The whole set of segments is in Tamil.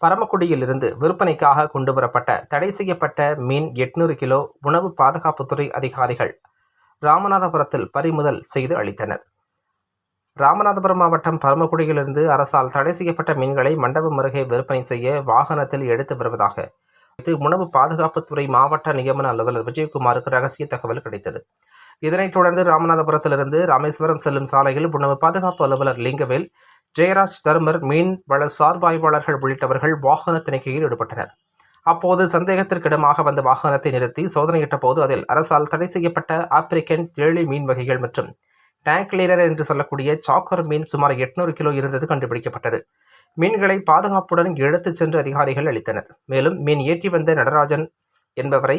பரமக்குடியிலிருந்து விற்பனைக்காக கொண்டுவரப்பட்ட தடை செய்யப்பட்ட மீன் எட்நூறு கிலோ உணவு பாதுகாப்புத்துறை அதிகாரிகள் ராமநாதபுரத்தில் பறிமுதல் செய்து அளித்தனர். ராமநாதபுரம் மாவட்டம் பரமக்குடியிலிருந்து அரசால் தடை செய்யப்பட்ட மீன்களை மண்டபம் அருகே விற்பனை செய்ய வாகனத்தில் எடுத்து வருவதாக இது உணவு பாதுகாப்புத்துறை மாவட்ட நியமன அலுவலர் விஜயகுமாருக்கு ரகசிய தகவல் கிடைத்தது. இதனைத் தொடர்ந்து ராமநாதபுரத்திலிருந்து ராமேஸ்வரம் செல்லும் சாலையில் உணவு பாதுகாப்பு அலுவலர் லிங்கவேல் ஜெயராஜ் தர்மர் மீன் வள சார்பாய்வாளர்கள் உள்ளிட்டவர்கள் வாகன தணிக்கையில் ஈடுபட்டனர். அப்போது சந்தேகத்திற்கிடமாக வந்த வாகனத்தை நிறுத்தி சோதனையிட்ட போது அதில் அரசால் தடை செய்யப்பட்ட ஆப்பிரிக்கன் ஏழி மீன் வகைகள் மற்றும் டேங்க் என்று சொல்லக்கூடிய சாக்கர் மீன் சுமார் எட்நூறு கிலோ இருந்தது கண்டுபிடிக்கப்பட்டது. மீன்களை பாதுகாப்புடன் எடுத்துச் சென்று அதிகாரிகள் அளித்தனர். மேலும் மீன் ஏற்றி வந்த நடராஜன் என்பவரை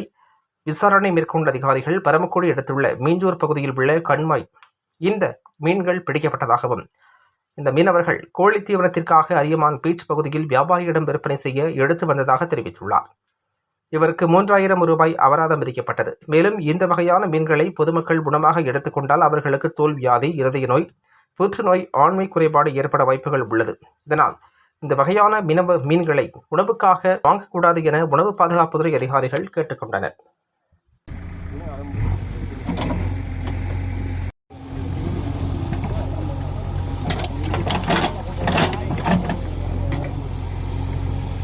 விசாரணை மேற்கொண்ட அதிகாரிகள் பரமக்குடி எடுத்துள்ள மீஞ்சூர் பகுதியில் உள்ள கண்மாய் இந்த மீன்கள் பிடிக்கப்பட்டதாகவும் இந்த மீனவர்கள் கோழி தீவனத்திற்காக அரியமான் பீச் பகுதியில் வியாபாரியிடம் விற்பனை செய்ய எடுத்து வந்ததாக தெரிவித்துள்ளார். இவருக்கு மூன்றாயிரம் ரூபாய் அபராதம் விதிக்கப்பட்டது. மேலும் இந்த வகையான மீன்களை பொதுமக்கள் உணவாக எடுத்துக்கொண்டால் அவர்களுக்கு தோல் வியாதி இருதய நோய் புற்றுநோய் ஆண்மை குறைபாடு ஏற்பட வாய்ப்புகள் உள்ளது. இதனால் இந்த வகையான மீனவ மீன்களை உணவுக்காக வாங்கக்கூடாது என உணவு பாதுகாப்புத்துறை அதிகாரிகள் கேட்டுக்கொண்டனர்